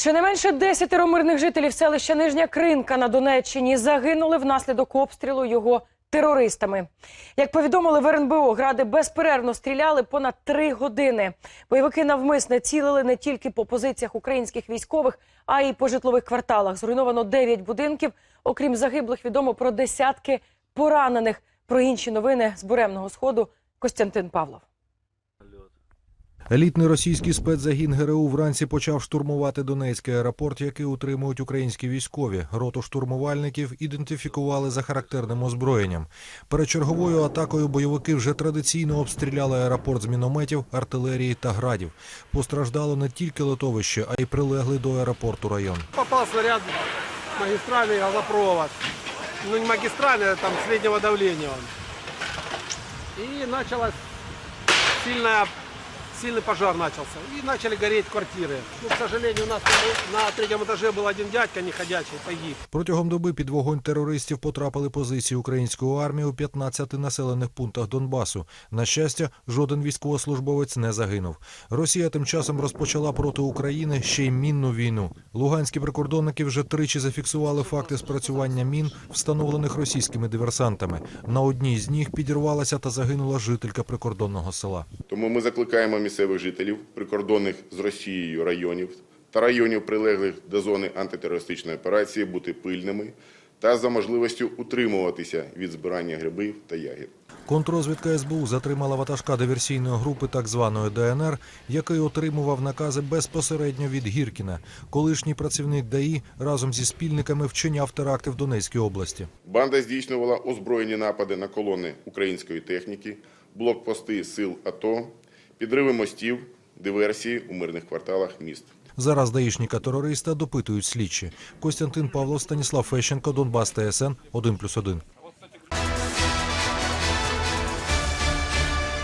Щонайменше десятеро мирних жителів селища Нижня Кринка на Донеччині загинули внаслідок обстрілу його терористами. Як повідомили в РНБО, гради безперервно стріляли понад три години. Бойовики навмисне цілили не тільки по позиціях українських військових, а й по житлових кварталах. Зруйновано дев'ять будинків. Окрім загиблих, відомо про десятки поранених. Про інші новини з буремного сходу Костянтин Павлов. Елітний російський спецзагін ГРУ вранці почав штурмувати Донецький аеропорт, який утримують українські військові. Роту штурмувальників ідентифікували за характерним озброєнням. Перед черговою атакою бойовики вже традиційно обстріляли аеропорт з мінометів, артилерії та градів. Постраждало не тільки литовище, а й прилеглий до аеропорту район. Попал снаряд в магистральный газопровод. Ну, не магистральный, а там среднего давления он. И началась сильная, сильный пожар начался. И начали гореть квартиры. Ну, к сожалению, у нас там на третьем этаже был один дядька неходячий, погиб. Протягом доби під вогонь терористів потрапили позиції української армії у 15 населених пунктах Донбасу. На щастя, жоден військовослужбовець не загинув. Росія тим часом розпочала проти України ще й мінну війну. Луганські прикордонники вже тричі зафіксували факти спрацювання мін, встановлених російськими диверсантами. На одній з них підірвалася та загинула жителька прикордонного села. Тому ми закликаємо місцевих жителів прикордонних з Росією районів та районів, прилеглих до зони антитерористичної операції, бути пильними та за можливістю утримуватися від збирання грибів та ягід. Контррозвідка СБУ затримала ватажка диверсійної групи так званої ДНР, який отримував накази безпосередньо від Гіркіна. Колишній працівник ДАІ разом зі спільниками вчиняв теракти в Донецькій області. Банда здійснювала озброєні напади на колони української техніки, блокпости сил АТО, підриви мостів, диверсії у мирних кварталах міст. Зараз даїшника терориста допитують слідчі. Костянтин Павлов, Станіслав Фещенко, Донбас ТСН 1+,1.